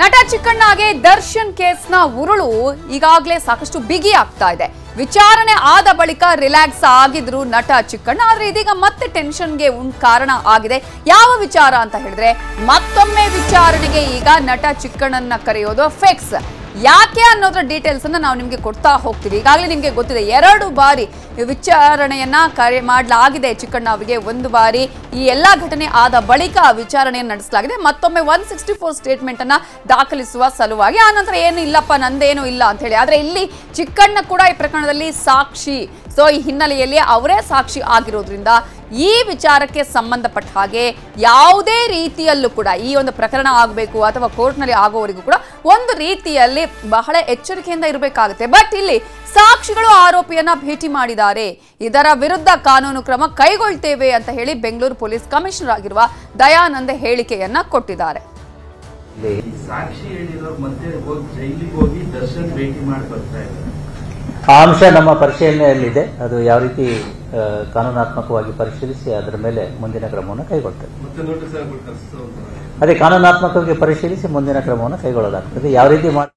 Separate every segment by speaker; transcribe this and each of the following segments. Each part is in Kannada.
Speaker 1: ನಟ ಚಿಕ್ಕಣ್ಣಗೆ ದರ್ಶನ್ ಕೇಸ್ನ ಉರುಳು ಈಗಾಗಲೇ ಸಾಕಷ್ಟು ಬಿಗಿ ಆಗ್ತಾ ಇದೆ. ವಿಚಾರಣೆ ಆದ ಬಳಿಕ ರಿಲ್ಯಾಕ್ಸ್ ಆಗಿದ್ರು ನಟ ಚಿಕ್ಕಣ್ಣ, ಆದ್ರೆ ಇದೀಗ ಮತ್ತೆ ಟೆನ್ಷನ್ಗೆ ಉಂಟು ಕಾರಣ ಆಗಿದೆ. ಯಾವ ವಿಚಾರ ಅಂತ ಹೇಳಿದ್ರೆ ಮತ್ತೊಮ್ಮೆ ವಿಚಾರಣೆಗೆ ಈಗ ನಟ ಚಿಕ್ಕಣ್ಣನ್ನ ಕರೆಯೋದು ಫಿಕ್ಸ್. ಯಾಕೆ ಅನ್ನೋದ್ರ ಡೀಟೇಲ್ಸ್ ಅನ್ನ ನಾವು ನಿಮ್ಗೆ ಕೊಡ್ತಾ ಹೋಗ್ತೀವಿ. ಈಗಾಗಲೇ ನಿಮ್ಗೆ ಗೊತ್ತಿದೆ, ಎರಡು ಬಾರಿ ವಿಚಾರಣೆಯನ್ನ ಕರೆ ಮಾಡಲಾಗಿದೆ ಚಿಕ್ಕಣ್ಣ ಅವರಿಗೆ ಒಂದು ಬಾರಿ ಈ ಎಲ್ಲಾ ಘಟನೆ ಆದ ಬಳಿಕ ವಿಚಾರಣೆಯನ್ನು ನಡೆಸಲಾಗಿದೆ. ಮತ್ತೊಮ್ಮೆ ಒನ್ ಸಿಕ್ಸ್ಟಿ ಫೋರ್ ಸ್ಟೇಟ್ಮೆಂಟ್ ಅನ್ನ ದಾಖಲಿಸುವ ಸಲುವಾಗಿ, ಆ ನಂತರ ಏನು ಇಲ್ಲಪ್ಪ, ನಂದೇನು ಇಲ್ಲ ಅಂತ ಹೇಳಿ. ಆದ್ರೆ ಇಲ್ಲಿ ಚಿಕ್ಕಣ್ಣ ಕೂಡ ಈ ಪ್ರಕರಣದಲ್ಲಿ ಸಾಕ್ಷಿ. ಸೊ ಈ ಹಿನ್ನೆಲೆಯಲ್ಲಿ ಅವರೇ ಸಾಕ್ಷಿ ಆಗಿರೋದ್ರಿಂದ ಈ ವಿಚಾರಕ್ಕೆ ಸಂಬಂಧಪಟ್ಟ ಹಾಗೆ ಯಾವುದೇ ರೀತಿಯಲ್ಲೂ ಕೂಡ ಈ ಒಂದು ಪ್ರಕರಣ ಆಗಬೇಕು ಅಥವಾ ಕೋರ್ಟ್ನಲ್ಲಿ ಆಗೋವರೆಗೂ ಕೂಡ ಒಂದು ರೀತಿಯಲ್ಲಿ ಬಹಳ ಎಚ್ಚರಿಕೆಯಿಂದ ಇರಬೇಕಾಗುತ್ತೆ. ಬಟ್ ಇಲ್ಲಿ ಸಾಕ್ಷಿಗಳು ಆರೋಪಿಯನ್ನ ಭೇಟಿ ಮಾಡಿದ್ದಾರೆ. ಇದರ ವಿರುದ್ಧ ಕಾನೂನು ಕ್ರಮ ಕೈಗೊಳ್ತೇವೆ ಅಂತ ಹೇಳಿ ಬೆಂಗಳೂರು ಪೊಲೀಸ್ ಕಮಿಷನರ್ ಆಗಿರುವ ದಯಾನಂದ ಹೇಳಿಕೆಯನ್ನ ಕೊಟ್ಟಿದ್ದಾರೆ.
Speaker 2: ಸಾಕ್ಷಿ ಮತ್ತೆ ಹೋಗಿ ಜೈಲಿಗೆ ಹೋಗಿ ದರ್ಶನ್ ಭೇಟಿ ಮಾಡಿ ಬರ್ತಾ ಇದ್ದಾರೆ.
Speaker 3: ಆ ಅಂಶ ನಮ್ಮ ಪರಿಶೀಲನೆಯಲ್ಲಿದೆ. ಅದು ಯಾವ ರೀತಿ ಕಾನೂನಾತ್ಮಕವಾಗಿ ಪರಿಶೀಲಿಸಿ ಅದರ ಮೇಲೆ ಮುಂದಿನ ಕ್ರಮವನ್ನು
Speaker 2: ಅಂತ
Speaker 3: ಅದೇ ಕಾನೂನಾತ್ಮಕವಾಗಿ ಪರಿಶೀಲಿಸಿ ಮುಂದಿನ ಕ್ರಮವನ್ನು ಕೈಗೊಳ್ಳಲಾಗ್ತದೆ. ಯಾವ ರೀತಿ ಮಾಡಿ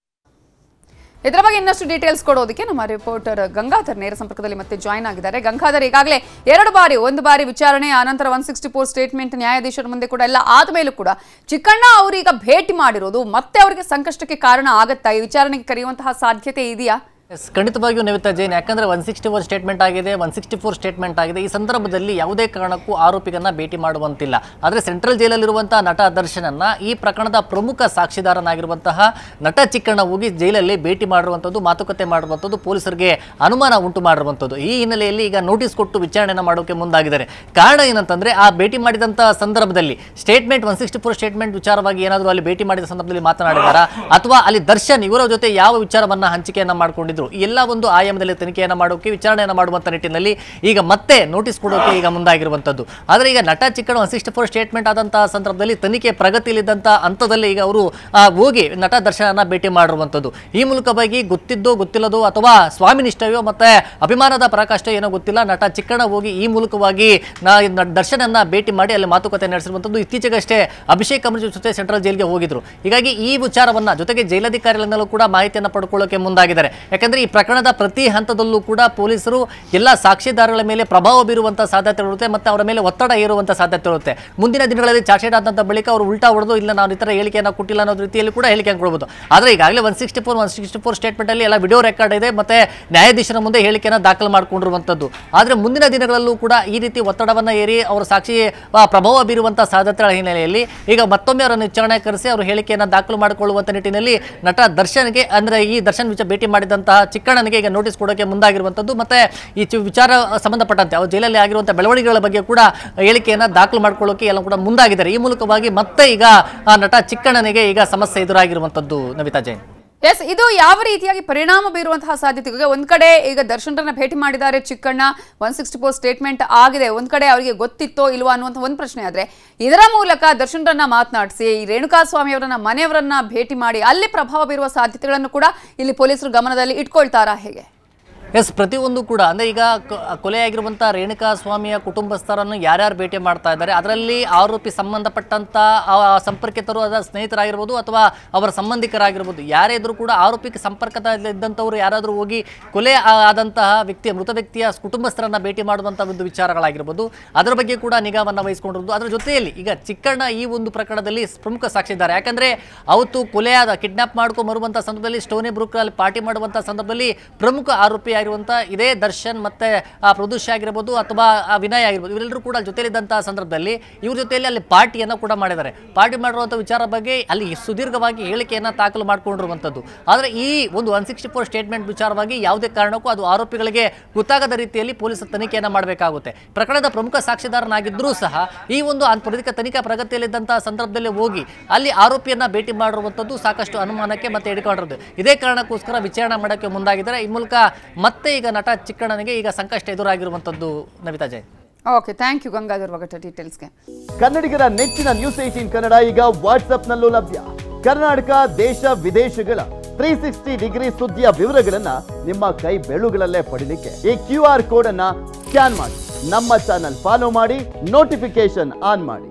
Speaker 1: ಇದರ ಬಗ್ಗೆ ಇನ್ನಷ್ಟು ಡೀಟೇಲ್ಸ್ ಕೊಡೋದಕ್ಕೆ ನಮ್ಮ ರಿಪೋರ್ಟರ್ ಗಂಗಾಧರ್ ನೇರ ಸಂಪರ್ಕದಲ್ಲಿ ಮತ್ತೆ ಜಾಯ್ನ್ ಆಗಿದ್ದಾರೆ. ಗಂಗಾಧರ್ ಈಗಾಗಲೇ ಎರಡು ಬಾರಿ ಒಂದು ಬಾರಿ ವಿಚಾರಣೆ ಆನಂತರ ಒನ್ ಸಿಕ್ಸ್ಟಿ ಫೋರ್ ಸ್ಟೇಟ್ಮೆಂಟ್ ನ್ಯಾಯಾಧೀಶರ ಮುಂದೆ ಕೂಡ ಎಲ್ಲ ಆದಮೇಲೂ ಕೂಡ ಚಿಕ್ಕಣ್ಣ ಅವರೀಗ ಭೇಟಿ ಮಾಡಿರೋದು ಮತ್ತೆ ಅವರಿಗೆ ಸಂಕಷ್ಟಕ್ಕೆ ಕಾರಣ ಆಗತ್ತಾ? ಈ ವಿಚಾರಣೆಗೆ ಕರೆಯುವಂತಹ ಸಾಧ್ಯತೆ ಇದೆಯಾ?
Speaker 4: ಎಸ್ ಖಂಡಿತವಾಗಿಯೂ ನವಿತಾ ಜೈನ್. ಯಾಕಂದ್ರೆ ಒನ್ ಸಿಕ್ಸ್ಟಿ ಫೋರ್ ಸ್ಟೇಟ್ಮೆಂಟ್ ಆಗಿದೆ ಒನ್ ಸಿಕ್ಸ್ಟಿ ಫೋರ್ ಸ್ಟೇಟ್ಮೆಂಟ್ ಆಗಿದೆ. ಈ ಸಂದರ್ಭದಲ್ಲಿ ಯಾವುದೇ ಕಾರಣಕ್ಕೂ ಆರೋಪಿಗಳನ್ನ ಭೇಟಿ ಮಾಡುವಂತಿಲ್ಲ. ಆದರೆ ಸೆಂಟ್ರಲ್ ಜೈಲಲ್ಲಿರುವಂತಹ ನಟ ದರ್ಶನನ್ನ ಈ ಪ್ರಕರಣದ ಪ್ರಮುಖ ಸಾಕ್ಷಿದಾರನಾಗಿರುವಂತಹ ನಟ ಚಿಕ್ಕಣ್ಣ ಹೋಗಿ ಜೈಲಲ್ಲಿ ಭೇಟಿ ಮಾಡಿರುವಂಥದ್ದು, ಮಾತುಕತೆ ಮಾಡಿರುವಂಥದ್ದು ಪೊಲೀಸರಿಗೆ ಅನುಮಾನ ಉಂಟು ಮಾಡಿರುವಂಥದ್ದು. ಈ ಹಿನ್ನೆಲೆಯಲ್ಲಿ ಈಗ ನೋಟಿಸ್ ಕೊಟ್ಟು ವಿಚಾರಣೆಯನ್ನು ಮಾಡೋಕೆ ಮುಂದಾಗಿದ್ದಾರೆ. ಕಾರಣ ಏನಂತಂದ್ರೆ ಆ ಭೇಟಿ ಮಾಡಿದಂಥ ಸಂದರ್ಭದಲ್ಲಿ statement one sixty four statement ವಿಚಾರವಾಗಿ ಏನಾದರೂ ಅಲ್ಲಿ ಭೇಟಿ ಮಾಡಿದ ಸಂದರ್ಭದಲ್ಲಿ ಮಾತನಾಡಿದಾರ ಅಥವಾ ಅಲ್ಲಿ ದರ್ಶನ್ ಇವರ ಜೊತೆ ಯಾವ ವಿಚಾರವನ್ನ ಹಂಚಿಕೆಯನ್ನ ಮಾಡಿಕೊಂಡಿದ್ರು ಈ ಎಲ್ಲ ಒಂದು ಆಯಾಮದಲ್ಲಿ ತನಿಖೆಯನ್ನು ಮಾಡೋಕೆ, ವಿಚಾರಣೆಯನ್ನು ಮಾಡುವಂತ ನಿಟ್ಟಿನಲ್ಲಿ ಈಗ ಮತ್ತೆ ನೋಟಿಸ್ ಕೊಡೋಕೆ ಈಗ ಮುಂದಾಗಿರುವಂತದ್ದು. ಆದರೆ ಈಗ ನಟ Chikkanna one sixty four statement ಆದಂತಹ ಸಂದರ್ಭದಲ್ಲಿ ತನಿಖೆ ಪ್ರಗತಿಯಲ್ಲಿದ್ದಂಥ ಹಂತದಲ್ಲಿ ಈಗ ಅವರು ಹೋಗಿ ನಟ ದರ್ಶನ ಭೇಟಿ ಮಾಡಿರುವಂಥದ್ದು ಈ ಮೂಲಕವಾಗಿ ಗೊತ್ತಿದ್ದೋ ಗೊತ್ತಿಲ್ಲದೋ ಅಥವಾ ಸ್ವಾಮಿನಿಷ್ಠವೋ ಮತ್ತೆ ಅಭಿಮಾನದ ಪ್ರಕಾಶ ಏನೋ ಗೊತ್ತಿಲ್ಲ. ನಟ ಚಿಕ್ಕಣ್ಣ ಹೋಗಿ ಈ ಮೂಲಕವಾಗಿ ದರ್ಶನನ್ನ ಭೇಟಿ ಮಾಡಿ ಅಲ್ಲಿ ಮಾತುಕತೆ ನಡೆಸಿರುವಂಥದ್ದು ಇತ್ತೀಚೆಗಷ್ಟೇ ಅಭಿಷೇಕ್ ಕಮರ್ಜಿ ಜೊತೆ ಸೆಂಟ್ರಲ್ ಜೈಲ್ಗೆ ಹೋಗಿದ್ರು. ಹೀಗಾಗಿ ಈ ವಿಚಾರವನ್ನ ಜೊತೆಗೆ ಜೈಲಾಧಿಕಾರಿಗಳಿಂದಲೂ ಕೂಡ ಮಾಹಿತಿಯನ್ನು ಪಡ್ಕೊಳ್ಳೋಕೆ ಮುಂದಾಗಿದ್ದಾರೆ. ಈ ಪ್ರಕರಣದ ಪ್ರತಿ ಹಂತದಲ್ಲೂ ಕೂಡ ಪೊಲೀಸರು ಎಲ್ಲ ಸಾಕ್ಷಿದಾರಗಳ ಮೇಲೆ ಪ್ರಭಾವ ಬೀರುವಂತಹ ಸಾಧ್ಯತೆ ಇರುತ್ತೆ ಮತ್ತೆ ಅವರ ಮೇಲೆ ಒತ್ತಡ ಏರುವಂತ ಸಾಧ್ಯತೆ ಇರುತ್ತೆ. ಮುಂದಿನ ದಿನಗಳಲ್ಲಿ ಚಾರ್ಜ್ ಆದಂಥ ಬಳಿಕ ಅವರು ಉಲ್ಟಾ ಹೊಡೆದು ಇಲ್ಲ ನಾನು ಇತರ ತರ ಹೇಳಿಕೆಯನ್ನು ಕೊಟ್ಟಿಲ್ಲ ಅನ್ನೋ ರೀತಿಯಲ್ಲಿ ಕೂಡ ಹೇಳಿಕೆಯನ್ನು ಕೊಡಬಹುದು ಆದರೆ ಈಗಾಗಲೇ one sixty four one sixty four statement ಅಲ್ಲಿ ಎಲ್ಲ ವಿಡಿಯೋ ರೆಕಾರ್ಡ್ ಇದೆ ಮತ್ತೆ ನ್ಯಾಯಾಧೀಶರ ಮುಂದೆ ಹೇಳಿಕೆಯನ್ನು ದಾಖಲು ಮಾಡಿಕೊಂಡಿರುವಂತದ್ದು. ಆದರೆ ಮುಂದಿನ ದಿನಗಳಲ್ಲೂ ಕೂಡ ಈ ರೀತಿ ಒತ್ತಡವನ್ನು ಏರಿ ಅವರ ಸಾಕ್ಷಿ ಪ್ರಭಾವ ಬೀರುವಂತಹ ಸಾಧ್ಯತೆಗಳ ಹಿನ್ನೆಲೆಯಲ್ಲಿ ಈಗ ಮತ್ತೊಮ್ಮೆ ಅವರನ್ನು ವಿಚಾರಣೆ ಕರೆಸಿ ಅವರು ಹೇಳಿಕೆಯನ್ನು ದಾಖಲು ಮಾಡಿಕೊಳ್ಳುವಂತ ನಿಟ್ಟಿನಲ್ಲಿ ನಟ ದರ್ಶನ್ಗೆ ಅಂದ್ರೆ ಈ ದರ್ಶನ್ ವಿಚಾರ ಭೇಟಿ ಮಾಡಿದಂತಹ ಚಿಕ್ಕಣ್ಣನಿಗೆ ಈಗ ನೋಟಿಸ್ ಕೊಡೋಕೆ ಮುಂದಾಗಿರುವಂಥದ್ದು. ಮತ್ತೆ ಈ ವಿಚಾರ ಸಂಬಂಧಪಟ್ಟಂತೆ ಅವರು ಜೈಲಲ್ಲಿ ಆಗಿರುವಂಥ ಬೆಳವಣಿಗೆಗಳ ಬಗ್ಗೆ ಕೂಡ ಹೇಳಿಕೆಯನ್ನ ದಾಖಲು ಮಾಡ್ಕೊಳ್ಳೋಕೆ ಎಲ್ಲ ಕೂಡ ಮುಂದಾಗಿದ್ದಾರೆ. ಈ ಮೂಲಕವಾಗಿ ಮತ್ತೆ ಈಗ ಆ ನಟ ಚಿಕ್ಕಣ್ಣನಿಗೆ ಈಗ ಸಮಸ್ಯೆ ಎದುರಾಗಿರುವಂಥದ್ದು ನವಿತಾ ಜೈನ್.
Speaker 1: ಎಸ್ ಇದು ಯಾವ ರೀತಿಯಾಗಿ ಪರಿಣಾಮ ಬೀರುವಂತಹ ಸಾಧ್ಯತೆ? ಈಗ ಒಂದ್ ಕಡೆ ಈಗ ದರ್ಶನ್ರನ್ನ ಭೇಟಿ ಮಾಡಿದ್ದಾರೆ Chikkanna one sixty four statement ಆಗಿದೆ. ಒಂದ್ ಕಡೆ ಅವರಿಗೆ ಗೊತ್ತಿತ್ತೋ ಇಲ್ವಾ ಅನ್ನುವಂಥ ಒಂದು ಪ್ರಶ್ನೆ ಆದ್ರೆ, ಇದರ ಮೂಲಕ ದರ್ಶನ್ರನ್ನ ಮಾತನಾಡಿಸಿ, ಈ ರೇಣುಕಾಸ್ವಾಮಿ ಅವರನ್ನ, ಮನೆಯವರನ್ನ ಭೇಟಿ ಮಾಡಿ ಅಲ್ಲಿ ಪ್ರಭಾವ ಬೀರುವ ಸಾಧ್ಯತೆಗಳನ್ನು ಕೂಡ ಇಲ್ಲಿ ಪೊಲೀಸರು ಗಮನದಲ್ಲಿ ಇಟ್ಕೊಳ್ತಾರಾ ಹೇಗೆ?
Speaker 4: ಎಸ್ ಪ್ರತಿಯೊಂದು ಕೂಡ, ಅಂದರೆ ಈಗ ಕೊಲೆಯಾಗಿರುವಂಥ ರೇಣುಕಾ ಸ್ವಾಮಿಯ ಕುಟುಂಬಸ್ಥರನ್ನು ಯಾರ್ಯಾರು ಭೇಟಿ ಮಾಡ್ತಾ ಇದ್ದಾರೆ, ಅದರಲ್ಲಿ ಆರೋಪಿ ಸಂಬಂಧಪಟ್ಟಂಥ ಸಂಪರ್ಕಿತರು, ಅದರ ಸ್ನೇಹಿತರಾಗಿರ್ಬೋದು ಅಥವಾ ಅವರ ಸಂಬಂಧಿಕರಾಗಿರ್ಬೋದು ಯಾರೇ ಇದ್ರೂ ಕೂಡ ಆರೋಪಿಗೆ ಸಂಪರ್ಕದಲ್ಲಿದ್ದಂಥವ್ರು ಯಾರಾದರೂ ಹೋಗಿ ಕೊಲೆ ಆದಂತಹ ವ್ಯಕ್ತಿಯ, ಮೃತ ವ್ಯಕ್ತಿಯ ಕುಟುಂಬಸ್ಥರನ್ನ ಭೇಟಿ ಮಾಡುವಂಥ ಒಂದು ವಿಚಾರಗಳಾಗಿರ್ಬೋದು, ಅದರ ಬಗ್ಗೆ ಕೂಡ ನಿಗಾವನ್ನು ವಹಿಸಿಕೊಂಡಿರೋದು ಅದರ ಜೊತೆಯಲ್ಲಿ ಈಗ ಚಿಕ್ಕಣ್ಣ ಈ ಒಂದು ಪ್ರಕರಣದಲ್ಲಿ ಪ್ರಮುಖ ಸಾಕ್ಷಿದ್ದಾರೆ ಯಾಕಂದರೆ ಅವತ್ತು ಕೊಲೆಯಾದ, ಕಿಡ್ನಾಪ್ ಮಾಡ್ಕೊಂಡು ಬರುವಂಥ ಸಂದರ್ಭದಲ್ಲಿ, ಸ್ಟೋನಿ ಬ್ರೂಕ್ನಲ್ಲಿ ಪಾರ್ಟಿ ಮಾಡುವಂಥ ಸಂದರ್ಭದಲ್ಲಿ ಪ್ರಮುಖ ಆರೋಪಿಯಾಗಿರುವಂಥ ಇದೇ ದರ್ಶನ್ ಮತ್ತೆ ಪ್ರದೂಷ್ ಆಗಿರ್ಬೋದು ಅಥವಾ ವಿನಯ್ ಆಗಿರ್ಬೋದು, ಇವರೆಲ್ಲರೂ ಕೂಡ ಜೊತೆಲಿದ್ದಂತಹ ಸಂದರ್ಭದಲ್ಲಿ ಇವ್ರ ಜೊತೆಯಲ್ಲಿ ಅಲ್ಲಿ ಪಾರ್ಟಿಯನ್ನು ಕೂಡ ಮಾಡಿದ್ದಾರೆ. ಪಾರ್ಟಿ ಮಾಡಿರುವಂಥ ವಿಚಾರ ಬಗ್ಗೆ ಅಲ್ಲಿ ಸುದೀರ್ಘವಾಗಿ ಹೇಳಿಕೆಯನ್ನು ದಾಖಲು ಮಾಡಿಕೊಂಡಿರುವಂಥದ್ದು ಆದರೆ ಈ ಒಂದು ಒನ್ ಸಿಕ್ಸ್ಟಿ ಫೋರ್ ಸ್ಟೇಟ್ಮೆಂಟ್ ವಿಚಾರವಾಗಿ ಯಾವುದೇ ಕಾರಣಕ್ಕೂ ಅದು ಆರೋಪಿಗಳಿಗೆ ಗೊತ್ತಾಗದ ರೀತಿಯಲ್ಲಿ ಪೊಲೀಸರು ತನಿಖೆಯನ್ನು ಮಾಡಬೇಕಾಗುತ್ತೆ. ಪ್ರಕರಣದ ಪ್ರಮುಖ ಸಾಕ್ಷಿದಾರನಾಗಿದ್ದರೂ ಸಹ ಈ ಒಂದು ಪ್ರತಿಕ ತನಿಖಾ ಪ್ರಗತಿಯಲ್ಲಿದ್ದಂತಹ ಸಂದರ್ಭದಲ್ಲಿ ಹೋಗಿ ಅಲ್ಲಿ ಆರೋಪಿಯನ್ನ ಭೇಟಿ ಮಾಡಿರುವಂಥದ್ದು ಸಾಕಷ್ಟು ಅನುಮಾನಕ್ಕೆ ಮತ್ತೆ ಹಿಡ್ಕೊಂಡಿರೋದು ಇದೇ ಕಾರಣಕ್ಕೋಸ್ಕರ ವಿಚಾರಣೆ ಮಾಡೋಕ್ಕೆ ಮುಂದಾಗಿದ್ದಾರೆ. ಈ ಮೂಲಕ ಈಗ ನಟ ಚಿಕ್ಕಣ್ಣನಿಗೆ ಈಗ ಸಂಕಷ್ಟ ಎದುರಾಗಿರುವಂಥದ್ದು Navita Jain
Speaker 1: okay thank you Gangadhar ಒಗಟ ಡೀಟೇಲ್ಸ್ಗೆ
Speaker 5: ಕನ್ನಡಿಗರ ನೆಚ್ಚಿನ ನ್ಯೂಸ್ ಏಟೀನ್ ಕನ್ನಡ ಈಗ ವಾಟ್ಸ್ಆಪ್ನಲ್ಲೂ ಲಭ್ಯ. ಕರ್ನಾಟಕ ದೇಶ ವಿದೇಶಗಳ ತ್ರೀ ಸಿಕ್ಸ್ಟಿ ಡಿಗ್ರಿ ಸುದ್ದಿಯ ವಿವರಗಳನ್ನ ನಿಮ್ಮ ಕೈ ಬೆಳುಗಳಲ್ಲೇ ಪಡೀಲಿಕ್ಕೆ ಈ ಕ್ಯೂ ಆರ್ ಕೋಡ್ ಅನ್ನ ಸ್ಕ್ಯಾನ್ ಮಾಡಿ. ನಮ್ಮ ಚಾನಲ್ ಫಾಲೋ ಮಾಡಿ ನೋಟಿಫಿಕೇಶನ್ ಆನ್ ಮಾಡಿ.